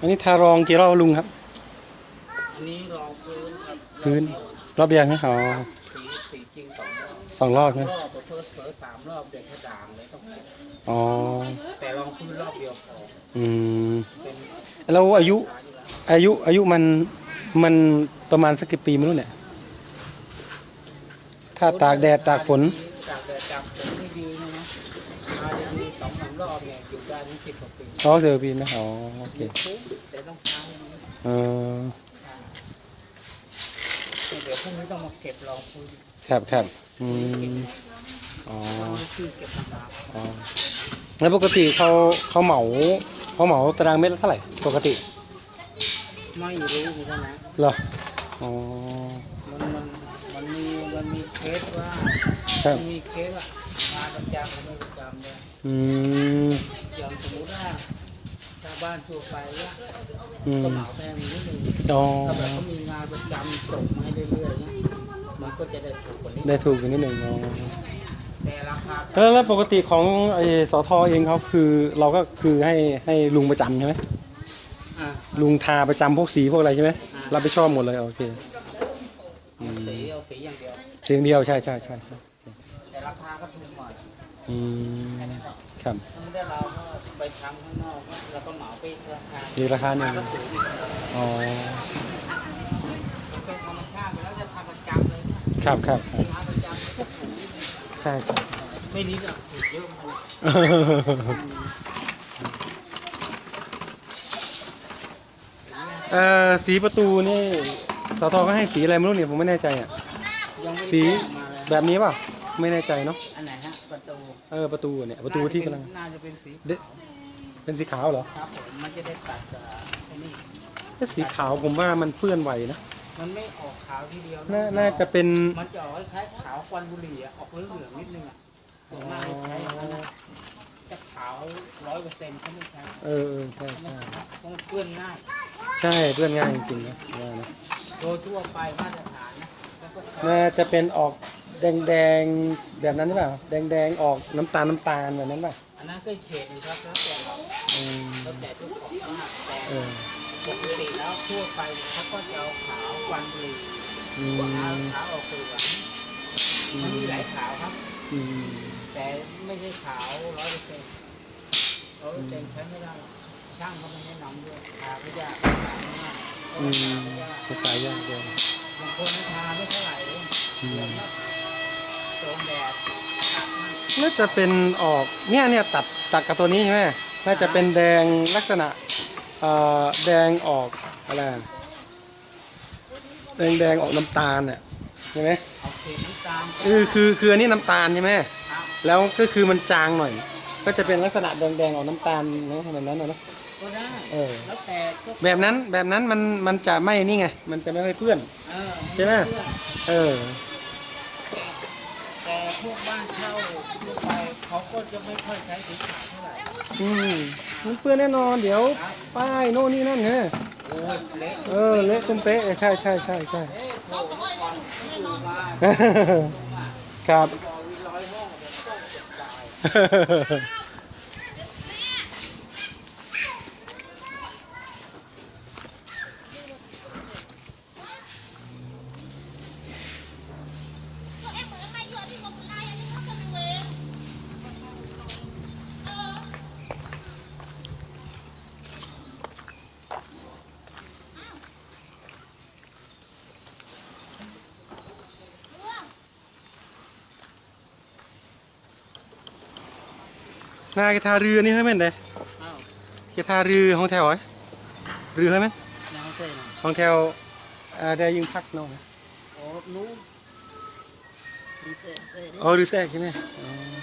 อันนี้ทารองกี่รอบลุงครับ อันนี้รองพื้นครับพื้น รอบเดียวไหมอ๋อสีสีจริงสองรอบสองรอบสอใช่งไหมรอบเพิ่มเพิ่มสามรอบเด็กกระด่างเลยต้องเก็บอ๋อ แต่รองพื้นรอบเดียวพออืม เป็นแล้วอายุ อายุ อายุมัน มันประมาณสักกี่ปีไม่รู้เนี่ย ถ้าตากแดดตากฝน ตากแดดตากฝนไม่ดีนะนะมาดีๆสองสาม รอบเนี่ยอยู่ได้ถึงสิบกว่าปีอ๋อเซอร์ปีนะอ๋อโอเคคุ้มแต่ต้องทำเออเดี๋ยวพรุ่งนี้ต้องมาเก็บรองพื้นครับครับอืมอ๋อที่เก็บต่างอ๋อแล้วปกติเขาเขาเหมาเขาเหมาตารางเมตรละเท่าไหร่ปกติๆไม่รู้เหมือนกันนะเหรออ๋อมันมันมันมีมันมีเคสว่าครับมันมีเคสอะงาน ประจำกับไม่ประจำเลยอืมอย่างสมมติว่าชาวบ้านทั่วไปเนี่ยอืมก็เหมาแพงนิดนึงอ๋อถ้าแบบเขามีงานประจำส่งมาให้เรื่อยๆเนี่ยมันก็จะได้ถูกกว่านี้ได้ถูกอยู่นิดหนึ่งอ๋อแต่ราคาแล้วแล้วปกติของไอ้สอทอเองเขาคือเราก็คือให้ให้ลุงประจำใช่ไหมอ่าลุงทาประจำพวกสีพวกอะไรใช่ไหมอ่า รับผิดชอบหมดเลยโอเคอืมสีเอาสีอย่างเดียวสีอย่างเดียวใช่ใช่ใช่ใช่แต่ราคาก็ถูก หน่อยอืมครับ ถ้าไม่ได้เราก็ไปทำข้างนอกเราก็เหมาไปราคามีราคาหนึ่ง ก็สูงอีกอ๋อมันเป็นธรรมชาติแล้วจะทำประจำเลยเนี่ยครับครับครับทำประจำมันก็ถูกใช่ครับ ไม่นิดอะถูกเยอะมาก เอ่อสีประตูนี่สอทอก็ให้สีอะไรไม่รู้เนี่ยผมไม่แน่ใจอะยังไม่ได้สีแจ้งมาเลยแบบนี้เปล่ะไม่แน่ใจเนาะอันไหนฮะ ประตูเออประตูเนี่ยประตูที่กำลัง น่าจะเป็นสีเดเป็นสีขาวเหรอครับผมมันจะได้ตัดกับไอ้นี่ถ้าสีขาวผมว่ามันเปื้อนไหวนะมันไม่ออกขาวทีเดียวน่าน่าจะเป็น มันจะออกคล้ายๆขาวควันบุหรี่อะออกเหลืองๆนิดนึงอะส่วนมากใช้อย่างนั้นนะจะขาวร้อยเปอร์เซ็นต์เขาไม่ใช้เออเออใช่เขาไม่ใช่ใช้เพราะมันเปื้อนง่าย ใช่เปื้อนง่ายจริงๆนะว่านะโดยทั่วไปมาตรฐานนะแล้วก็ใช้น่าจะเป็นออก แดงแดงๆแบบนั้นหรือเปล่าแดงแดงๆออกน้ำตาลน้ำตาลแบบนั้นป่ะอันนั้นก็เฉดหนึงครับแล้วแต่เราอืมแล้วแต่ทุกของมากแต่เออปกติแล้วทั่วไปเขาก็จะเอาขาวควันบุหรี่อืขาวมขาวออกเหลืองมันมีหลายขาวครับ อืมแต่ไม่ใช่ขาวร้อยเปอร์เซ็นต์ร้อยเปอร์เซ็นต์ใช้ไม่ได้หรอกช่างเขาไม่แนะนำด้วยทาไม่ยากทาไม่ง่ายเพราะอืว่ามทาไม่ยากภาษายากเลยบางคนนะทาไม่เท่าไหร่เลยอืมเดี๋ยวก็ โดนแดดตัดมั่งน่าจะเป็นออกเนี่ยเนี่ยตัดตัดกับตัวนี้ใช่ไหมน่าจะเป็นแดงลักษณะเอ่อแดงออกอะไรอะแดงแดงออกน้ำตาลเนี่ยใช่ไหมเอาเศษน้ำตาลคือคือคืออันนี้น้ำตาลใช่ไหมครับแล้วก็คือมันจางหน่อย ก็จะเป็นลักษณะแดงๆออกน้ำตาลนะแบบนั้นนะเนอะ ก็ได้เออ แล้วแต่ก็แบบนั้นแบบนั้นมันมันจะไม่นี่ไงมันจะไม่ค่อยเปื้อน เออใช่ไหมเพื่อนเออแต่ พวกบ้านเช่าทั่วไปเขาก็จะไม่ค่อยใช้สีขาวเท่าไหร่อืมมันเปื้อนแน่นอน เดี๋ยวป้ายโน่นนี่นั่นเนี่ยโอ้ยเละเออเละตุ้มเป๊ะใช่ใช่ใช่ใช่เอ๊ะโถเมื่อก่อนอยู่มาครับบอกวิร้อยห้องเดี๋ยวต้องเจ็บตาย นากีทาเรือนี่ให้มันเด้อ้าวกีทาเรือห้องแถวไอ้เรือให้มันยังไม่เคยนะห้องแถวอ่าได้ยิงพักเน้องโอ้นู้นดีเซ่เซ่ดิ อ๋อเรือแทรกใช่ไหมอ๋อ